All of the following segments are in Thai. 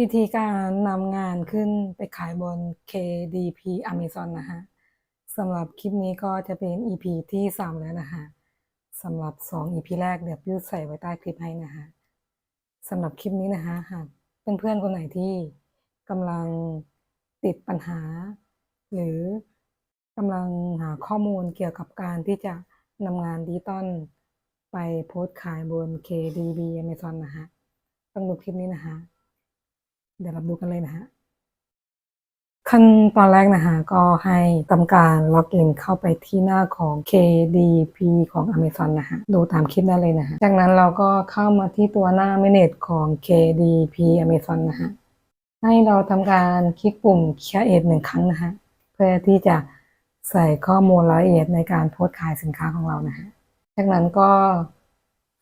วิธีการนำงานขึ้นไปขายบน KDP Amazon นะฮะสำหรับคลิปนี้ก็จะเป็น EP ที่ 3 แล้วนะฮะสำหรับ 2 EP แรกเดี๋ยวพิวใส่ไว้ใต้คลิปให้นะฮะสำหรับคลิปนี้นะฮะหากเพื่อนๆคนไหนที่กำลังติดปัญหา หรือกำลังหาข้อมูลเกี่ยวกับการที่จะนำงานดิจิตอลไปโพสต์ขายบน KDB Amazon นะฮะต้องดูคลิปนี้นะฮะ เดี๋ยวเราดูกันเลยนะฮะ ขั้นตอนแรกนะฮะ ก็ให้ทำการล็อกอินเข้าไปที่หน้าของ KDP ของ Amazon นะฮะ ดูตามคลิปได้เลยนะฮะ จากนั้นเราก็เข้ามาที่ตัวหน้า Manage ของ KDP Amazon นะฮะ ให้เราทำการคลิกปุ่ม Create หนึ่งครั้งนะฮะ เพื่อที่จะใส่ข้อมูลรายละเอียดในการโพสต์ขายสินค้าของเรานะฮะ จากนั้นก็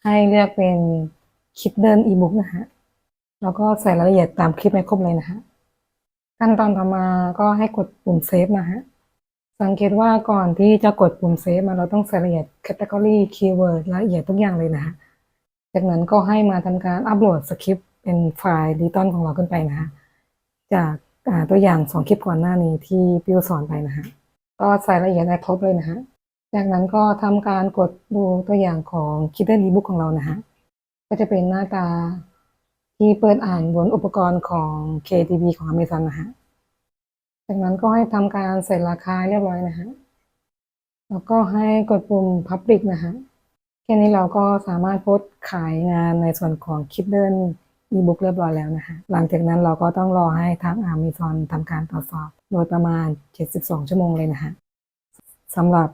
ให้เลือกเป็นคลิปเดินอีบุ๊กนะฮะ แล้วก็ใส่รายละเอียดตามคลิปให้ครบเลยนะฮะขั้นตอนต่อมาก็ให้กดปุ่มเซฟนะฮะสังเกตว่าก่อนที่จะกดปุ่มเซฟมาเราต้องใส่รายละเอียด category keyword รายละเอียดทุกอย่างเลยนะฮะจากนั้นก็ให้มาทำการอัปโหลดสคริปต์เป็นไฟล์ดิจิตอลของเราขึ้นไปนะฮะจากาตัวอย่างสองคลิปก่อนหน้านี้ที่พิวสอนไปนะฮะก็ใส่รายละเอียดให้ครบเลยนะฮะจากนั้นก็ทำการกดดูตัวอย่างของ Kindle ebook ของเรานะฮะก็จะเป็นหน้าตา ที่เปิดอ่านบนอุปกรณ์ของ KTV ของ Amazon นะฮะ จากนั้นก็ให้ทำการใส่ราคาเรียบร้อยนะฮะ แล้วก็ให้กดปุ่ม Public นะฮะ แค่นี้เราก็สามารถโพสต์ขายงานในส่วนของ Kindle ebook เรียบร้อยแล้วนะฮะหลังจากนั้นเราก็ต้องรอให้ทาง Amazon ทำการตรวจสอบโดยประมาณ 72 ชั่วโมงเลยนะฮะสำหรับ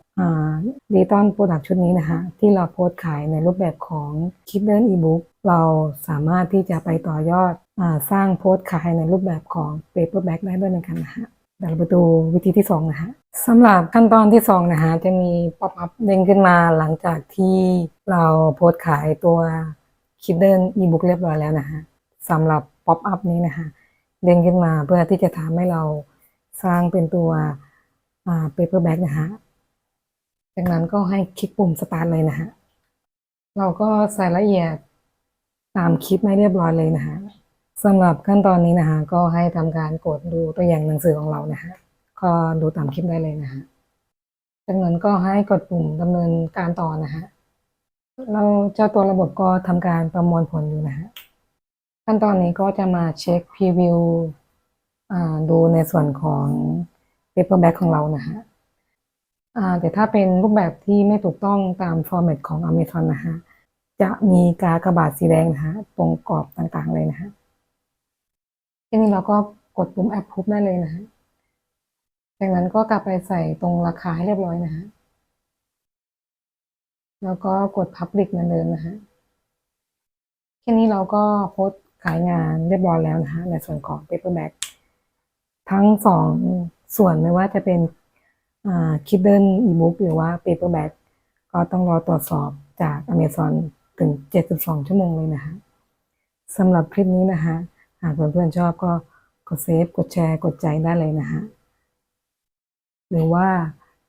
ดิจิตอลโปรดักชุดนี้นะฮะที่เราโพสต์ขายในรูปแบบของ Kindle ebook เราสามารถที่จะไปต่อยอดอสร้างโพสต์ขายในรูปแบบของ paperback ได้ด้วยเหมือนกันนะฮะเดี๋ยวเราไปดูวิธีที่2นะฮะสำหรับขั้นตอนที่2นะฮะจะมี pop up เด้งขึ้นมาหลังจากที่เราโพสต์ขายตัว Kindle ebook เรียบร้อยแล้วนะฮะสำหรับ pop up นี้นะฮะเด้งขึ้นมาเพื่อที่จะทำให้เราสร้างเป็นตัวอ่า paperback นะฮะจากนั้นก็ให้คลิกปุ่ม start เลยนะฮะเราก็ใส่ละเอียด ตามคลิปไม่เรียบร้อยเลยนะฮะสำหรับขั้นตอนนี้นะฮะก็ให้ทำการกดดูตัวอย่างหนังสือของเรานะฮะก็ดูตามคลิปได้เลยนะฮะจากนั้นก็ให้กดปุ่มดำเนินการต่อนะฮะเราเจ้าตัวระบบก็ทำการประมวลผลอยู่นะฮะขั้นตอนนี้ก็จะมาเช็คพรีวิวดูในส่วนของ paperback ของเรานะฮะแต่ถ้าเป็นรูปแบบที่ไม่ถูกต้องตามฟอร์แมตของ Amazon นะฮะ จะมีกากระบาดสีแดงนะฮะตรงกรอบต่างๆเลยนะฮะทีนี้เราก็กดปุ่ม Approve ได้เลยนะฮะจากนั้นก็กลับไปใส่ตรงราคาให้เรียบร้อยนะฮะแล้วก็กด Public เหมือนเดิมนะฮะแค่นี้เราก็โพสขายงานเรียบร้อยแล้วนะฮะในส่วนของ Paperback ทั้งสองส่วนไม่ว่าจะเป็น Kindle ebook หรือว่า paperback ก็ต้องรอตรวจสอบจาก Amazon ถึง 72 ชั่วโมงเลยนะคะสำหรับคลิปนี้นะคะหากเพื่อนๆชอบก็กดเซฟ กดแชร์ กดใจได้เลยนะคะหรือว่า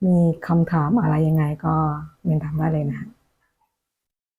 มีคำถามอะไรยังไงก็เมนถามได้เลยนะคะ